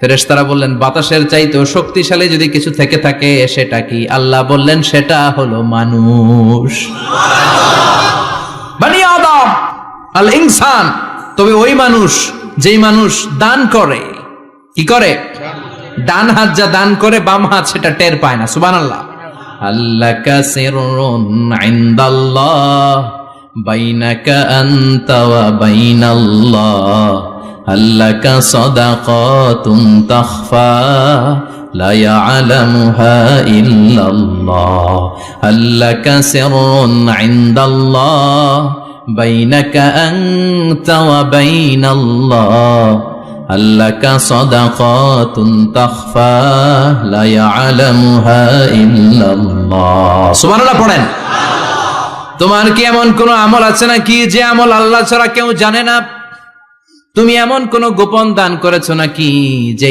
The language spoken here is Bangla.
ফেরেশতারা বললেন, বাতাসের চাইতেও শক্তিশালী যদি কিছু থেকে থাকে, সেটা কি? আল্লাহ বললেন, সেটা হলো মানুষ। আল ইনসান, তবে ওই মানুষ, যেই মানুষ দান করে। কি করে? ডান হাত যা দান করে, বাম হাত সেটা টের পায় না, সুবহানাল্লাহ। আল্লাহ ইনদাল্লাহ, বাইনাকা বাইনাল্লাহ। আল্লাকা সাদাকাতুন তাখফা لا يعلمها إلا الله هل لك سر عند الله بينك أنت وبين الله هل لك صدقات تخفى لا يعلمها إلا الله سبحان الله পড়েন তোমার কি এমন কোন আমল আছে নাকি যে আমল আল্লাহ ছাড়া কেউ জানে না তুমি এমন কোন গোপন দান করেছ নাকি যে